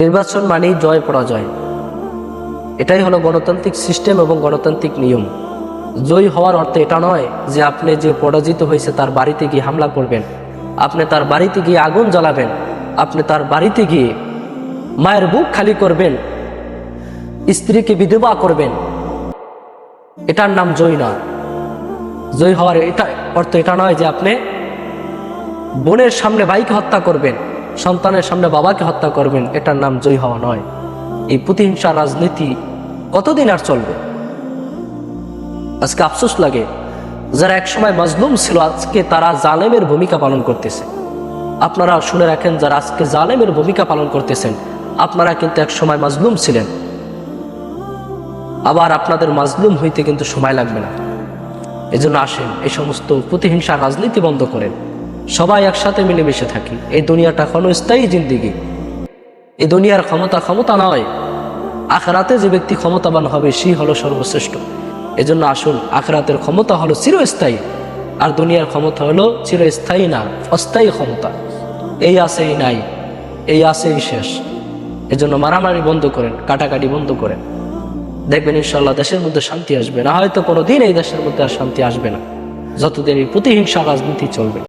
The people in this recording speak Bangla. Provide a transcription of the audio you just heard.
নির্বাচন মানেই জয়, পরাজয়। এটাই হলো গণতান্ত্রিক সিস্টেম এবং গণতান্ত্রিক নিয়ম। জয়ী হওয়ার অর্থ এটা নয় যে আপনি যে পরাজিত হয়েছে তার বাড়িতে গিয়ে হামলা করবেন। আপনি তার বাড়িতে গিয়ে আগুন জ্বালাবেন। আপনি তার বাড়িতে গিয়ে মায়ের বুক খালি করবেন। স্ত্রীকে বিধবা করবেন। এটার নাম জয় নয়। জয়ী হওয়ার এটা অর্থ এটা নয় যে আপনি বোনের সামনে ভাইকে হত্যা করবেন। সন্তানের সামনে বাবাকে হত্যা করবেন, এটার নাম জয়ী হওয়া নয়। এই প্রতিহিংসা রাজনীতি কতদিন আর চলবে? আজকে আফসোস লাগে, যারা একসময় মাজলুম ছিল, আজকে তারা জালেমের ভূমিকা পালন করতেছে। আপনারা শুনে রাখেন, যারা আজকে জালেমের ভূমিকা পালন করতেছেন, আপনারা কিন্তু এক সময় মাজলুম ছিলেন। আবার আপনাদের মাজলুম হইতে কিন্তু সময় লাগবে না। এজন্য আসেন, এই সমস্ত প্রতিহিংসা রাজনীতি বন্ধ করেন। সবাই একসাথে মিলেমিশে থাকি। এই দুনিয়াটা ক্ষণস্থায়ী জিন্দিগি। এই দুনিয়ার ক্ষমতা ক্ষমতা নয়। আখরাতে যে ব্যক্তি ক্ষমতাবান হবে সেই হলো সর্বশ্রেষ্ঠ। এজন্য আসুন, আখরাতের ক্ষমতা হলো চিরস্থায়ী, আর দুনিয়ার ক্ষমতা হলো চিরস্থায়ী না, অস্থায়ী ক্ষমতা। এই আছে এই নাই, এই আছে এই শেষ। এজন্য মারামারি বন্ধ করেন, কাটাকাটি বন্ধ করেন। দেখবেন ইনশাল্লাহ দেশের মধ্যে শান্তি আসবে না, হয়তো কোনো দিন এই দেশের মধ্যে আর শান্তি আসবে না। যতদিন এই প্রতিহিংসা রাজনীতি চলবে।